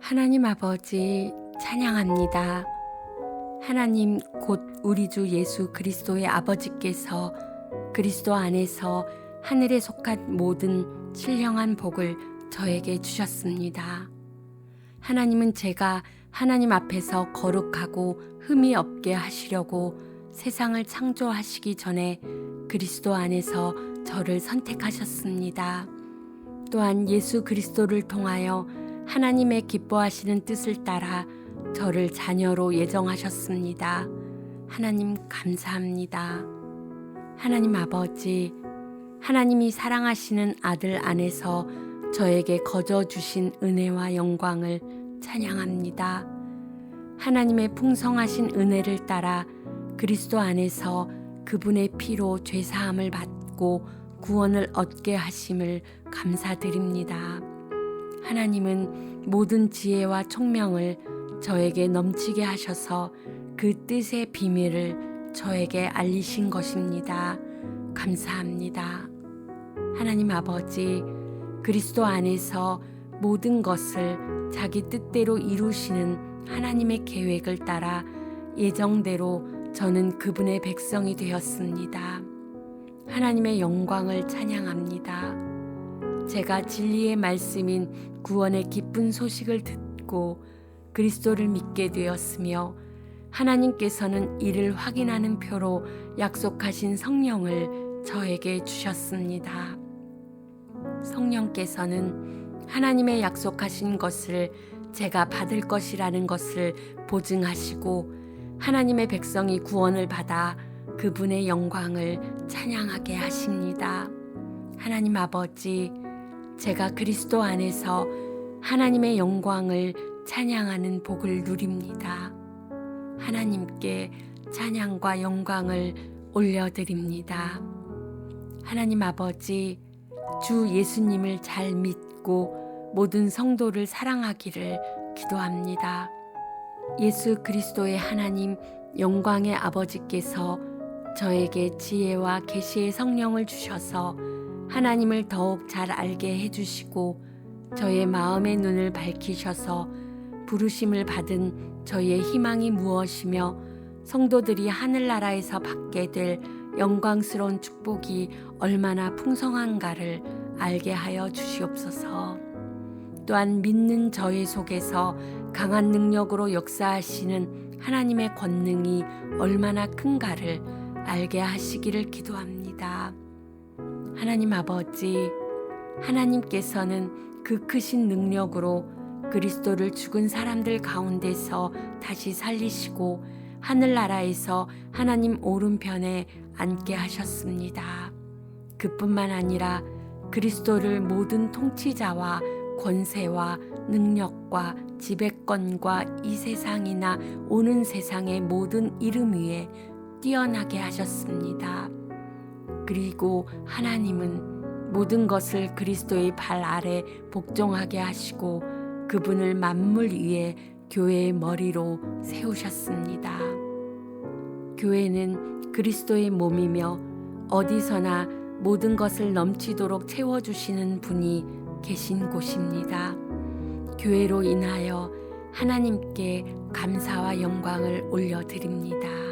하나님 아버지 찬양합니다. 하나님 곧 우리 주 예수 그리스도의 아버지께서 그리스도 안에서 하늘에 속한 모든 신령한 복을 저에게 주셨습니다. 하나님은 제가 하나님 앞에서 거룩하고 흠이 없게 하시려고 세상을 창조하시기 전에 그리스도 안에서 저를 선택하셨습니다. 또한 예수 그리스도를 통하여 하나님의 기뻐하시는 뜻을 따라 저를 자녀로 예정하셨습니다. 하나님 감사합니다. 하나님 아버지, 하나님이 사랑하시는 아들 안에서 저에게 거저 주신 은혜와 영광을 찬양합니다. 하나님의 풍성하신 은혜를 따라 그리스도 안에서 그분의 피로 죄 사함을 받고 구원을 얻게 하심을 감사드립니다. 하나님은 모든 지혜와 총명을 저에게 넘치게 하셔서 그 뜻의 비밀을 저에게 알리신 것입니다. 감사합니다. 하나님 아버지, 그리스도 안에서 모든 것을 자기 뜻대로 이루시는 하나님의 계획을 따라 예정대로 저는 그분의 백성이 되었습니다. 하나님의 영광을 찬양합니다. 제가 진리의 말씀인 구원의 기쁜 소식을 듣고 그리스도를 믿게 되었으며 하나님께서는 이를 확인하는 표로 약속하신 성령을 저에게 주셨습니다. 성령께서는 하나님의 약속하신 것을 제가 받을 것이라는 것을 보증하시고 하나님의 백성이 구원을 받아 그분의 영광을 찬양하게 하십니다. 하나님 아버지, 제가 그리스도 안에서 하나님의 영광을 찬양하는 복을 누립니다. 하나님께 찬양과 영광을 올려드립니다. 하나님 아버지, 주 예수님을 잘 믿고 모든 성도를 사랑하기를 기도합니다. 예수 그리스도의 하나님 영광의 아버지께서 저에게 지혜와 계시의 성령을 주셔서 하나님을 더욱 잘 알게 해주시고 저의 마음의 눈을 밝히셔서 부르심을 받은 저의 희망이 무엇이며 성도들이 하늘나라에서 받게 될 영광스러운 축복이 얼마나 풍성한가를 알게 하여 주시옵소서. 또한 믿는 저의 속에서 강한 능력으로 역사하시는 하나님의 권능이 얼마나 큰가를 알게 하시기를 기도합니다. 하나님 아버지, 하나님께서는 그 크신 능력으로 그리스도를 죽은 사람들 가운데서 다시 살리시고 하늘나라에서 하나님 오른편에 앉게 하셨습니다. 그뿐만 아니라 그리스도를 모든 통치자와 권세와 능력과 지배권과 이 세상이나 오는 세상의 모든 이름 위에 뛰어나게 하셨습니다. 그리고 하나님은 모든 것을 그리스도의 발 아래 복종하게 하시고 그분을 만물 위에 교회의 머리로 세우셨습니다. 교회는 그리스도의 몸이며 어디서나 모든 것을 넘치도록 채워주시는 분이 계신 곳입니다. 교회로 인하여 하나님께 감사와 영광을 올려드립니다.